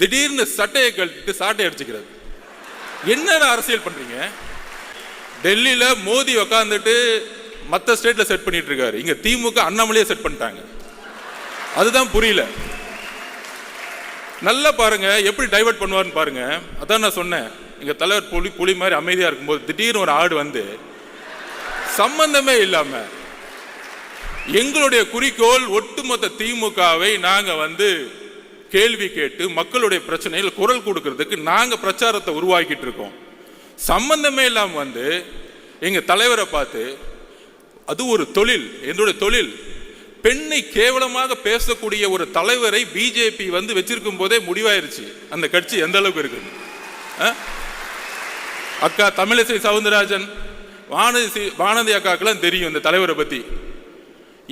திடீர்னு சட்டையை கழட்டிட்டு சாட்டை அடிச்சுக்கிறது. என்னடா அரசியல் பண்றீங்க? டெல்லியில மோடி உக்காந்துட்டு மற்ற ஸ்டேட்ல செட் பண்ணிட்டு இருக்காரு. இங்க திமுக அண்ணாமலையே செட் பண்ணிட்டாங்க. அதுதான் புரியல. நல்லா பாருங்க எப்படி டைவர்ட் பண்ணுவார்னு பாருங்க. அதான் நான் சொன்னேன். எங்க தலைவர் புலி புலி மாதிரி அமைதியா இருக்கும்போது திடீர்னு ஒரு ஆடு வந்து சம்பந்தமே இல்லாம எங்களுடைய குறிக்கோள் ஒட்டுமொத்த திமுகவை நாங்க வந்து கேள்வி கேட்டு மக்களுடைய பிரச்சனையில் குரல் கொடுக்கறதுக்கு நாங்கள் பிரச்சாரத்தை உருவாக்கிட்டு இருக்கோம். சம்பந்தமே இல்லாமல் வந்து எங்கள் தலைவரை பார்த்து அது ஒரு தொழில் என்னுடைய தொழில். பெண்ணை கேவலமாக பேசக்கூடிய ஒரு தலைவரை பிஜேபி வந்து வச்சிருக்கும் போதே முடிவாயிருச்சு. அந்த கட்சி எந்த அளவுக்கு இருக்கு அக்கா தமிழிசை சவுந்தரராஜன் வானதி வானதி அக்காக்கெல்லாம் தெரியும் இந்த தலைவரை பற்றி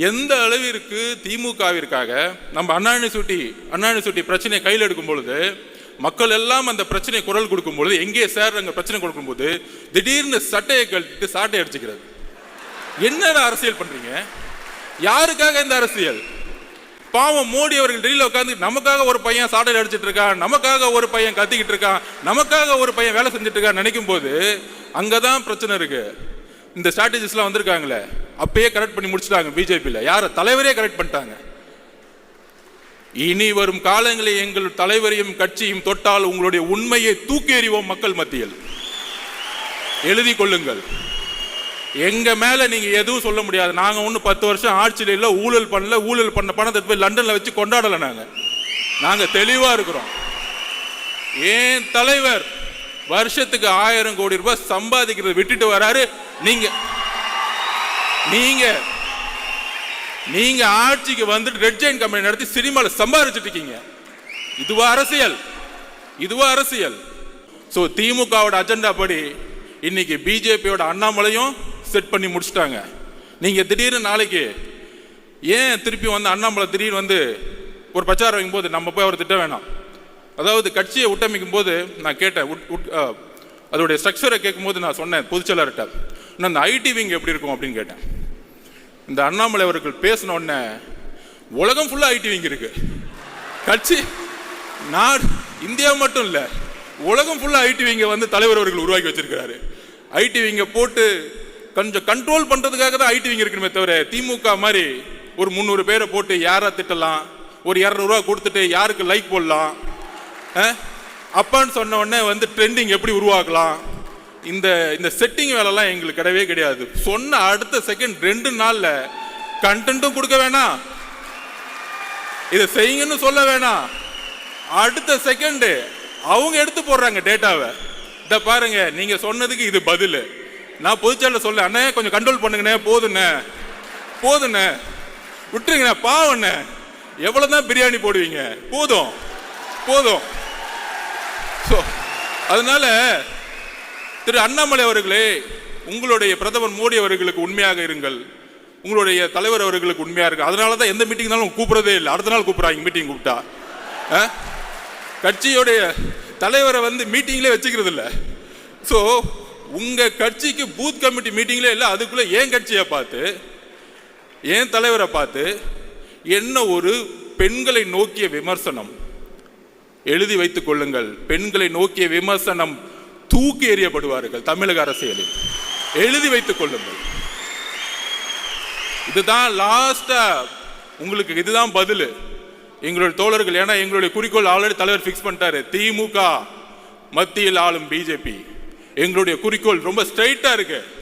எந்த அளவிற்கு திமுகவிற்காக நம்ம அண்ணாணி சுட்டி அண்ணாணி சுட்டி பிரச்சனையை கையில் எடுக்கும் பொழுது மக்கள் எல்லாம் அந்த பிரச்சனை குரல் கொடுக்கும் பொழுது எங்கே சார் அங்கே பிரச்சனை கொடுக்கும்போது திடீர்னு சட்டையை கழட்டிட்டு சாட்டை அடிச்சுக்கிறது. என்னடா அரசியல் பண்றீங்க? யாருக்காக இந்த அரசியல்? பாவம் மோடி அவர்கள் டெல்லியில் உட்காந்து நமக்காக ஒரு பையன் சாட்டையில் அடிச்சிட்டு இருக்கான் நமக்காக ஒரு பையன் கத்திக்கிட்டு இருக்கான் நமக்காக ஒரு பையன் வேலை செஞ்சுட்டு இருக்கான் நினைக்கும் போது அங்கே தான் பிரச்சனை இருக்கு. இந்த ஸ்ட்ராட்டஜிஸ்லாம் வந்திருக்காங்களே. அப்பயே கரெக்ட் பண்ணி முடிச்சிட்டாங்க பிஜேபியில். யார்? தலைவரே கரெக்ட் பண்ணிட்டாங்க. இனி வரும் காலங்களில் எங்கள் தலைவரையும் கட்சியும் தொட்டால் உங்களுடைய உண்மையை தூக்கி எறிவோம் மக்கள் மத்தியில். எழுதி கொள்ளுங்கள். எங்க மேல நீங்க எதுவும் சொல்ல முடியாது. நாங்க ஒண்ணு பத்து வருஷம் ஆட்சியில் இல்லை ஊழல் பண்ணல ஊழல் பண்ண பணத்தை போய் லண்டன்ல வச்சு கொண்டாடல நாங்க. நாங்க தெளிவா இருக்கிறோம். ஏன் தலைவர் வருஷத்துக்கு ஆயிரம் கோடி ரூபாய் சம்பாதிக்கிறத விட்டுட்டு வராரு? நீங்க நீங்க நீங்க ஆட்சிக்கு வந்துட்டு ரெட் ஜெயின் கம்பெனி நடத்தி சினிமாவில் சம்பாதிச்சுட்டு இருக்கீங்க. இதுவா அரசியல். இதுவா அரசியல். ஸோ திமுகவோட அஜெண்டா படி இன்னைக்கு பிஜேபியோட அண்ணாமலையும் செட் பண்ணி முடிச்சிட்டாங்க. நீங்க திடீர்னு நாளைக்கு ஏன் திருப்பி வந்து அண்ணாமலை திடீர்னு வந்து ஒரு பிரச்சாரம் வைக்கும் போது நம்ம போய் அவர் திட்ட வேணாம்? அதாவது கட்சியை உட்டமைக்கும் போது நான் கேட்டேன் உட்- உட்- அதோடைய ஸ்ட்ரக்சரை கேட்கும்போது நான் சொன்னேன் பொதுச்செயலாளர்கிட்ட. நான் இந்த ஐடி விங் எப்படி இருக்கும்? அப்படின்னு கேட்டேன். இந்த அண்ணாமலை அவர்கள் பேசின உடனே உலகம் ஃபுல்லாக ஐடி விங் இருக்கு. கட்சி நாடு இந்தியா மட்டும் இல்லை உலகம் ஃபுல்லாக ஐடி விங்க வந்து தலைவர் அவர்கள் உருவாக்கி வச்சிருக்கிறாரு. ஐடி விங்க போட்டு கொஞ்சம் கண்ட்ரோல் பண்ணுறதுக்காக தான் ஐடி விங்க இருக்கணுமே தவிர திமுக மாதிரி ஒரு முந்நூறு பேரை போட்டு யாரை திட்டலாம் ஒரு இரநூறுவா கொடுத்துட்டு யாருக்கு லைக் போடலாம் அப்பான்னு சொன்ன உடனே வந்து ட்ரெண்டிங் எப்படி உருவாக்கலாம் இந்த இந்த செட்டிங் வேலைலாம் எங்களுக்கு கிடையவே கிடையாது. சொன்ன அடுத்த செகண்ட் ரெண்டு நாளில் கண்டென்ட்டும் கொடுக்க வேணாம். இதை செய்யுங்கன்னு சொல்ல வேணாம். அடுத்த செகண்டு அவங்க எடுத்து போடுறாங்க டேட்டாவை இதை பாருங்க நீங்க சொன்னதுக்கு இது பதில். நான் பொதுச்செயல சொல்ல அண்ணே கொஞ்சம் கண்ட்ரோல் பண்ணுங்கண்ணே போதுண்ணே. போதுண்ணே. விட்டுருங்கண்ணே பாவண்ணே. எவ்வளவுதான் பிரியாணி போடுவீங்க? போதும். போதும். ஸோ அதனால திரு அண்ணாமலை அவர்களே உங்களுடைய பிரதமர் மோடி அவர்களுக்கு உண்மையாக இருங்கள். உங்களுடைய தலைவர் அவர்களுக்கு உண்மையாக இருக்கு அதனால தான் எந்த மீட்டிங்னாலும் கூப்பிடுறதே இல்லை. அடுத்த நாள் கூப்பிடுறாங்க மீட்டிங் கூப்பிட்டா. ஆ? கட்சியோடைய தலைவரை வந்து மீட்டிங்லேயே வச்சுக்கிறது இல்லை. ஸோ உங்கள் கட்சிக்கு பூத் கமிட்டி மீட்டிங்லேயே இல்லை. அதுக்குள்ளே ஏன் கட்சியை பார்த்து ஏன் தலைவரை பார்த்து என்ன ஒரு பெண்களை நோக்கிய விமர்சனம்? எழுதி வைத்துக் கொள்ளுங்கள். பெண்களை நோக்கிய விமர்சனம் தூக்கி எறியப்படுவார்கள் தமிழக அரசியலில். எழுதி வைத்துக் கொள்ளுங்கள். இதுதான் லாஸ்டா உங்களுக்கு இதுதான் பதில். எங்களுடைய தோழர்கள் ஏன்னா எங்களுடைய குறிக்கோள் ஆல்ரெடி தலைவர் ஃபிக்ஸ் பண்ணிட்டாரு. திமுக மத்தியில் ஆளும் பிஜேபி எங்களுடைய குறிக்கோள் ரொம்ப ஸ்ட்ரைட்டா இருக்கு.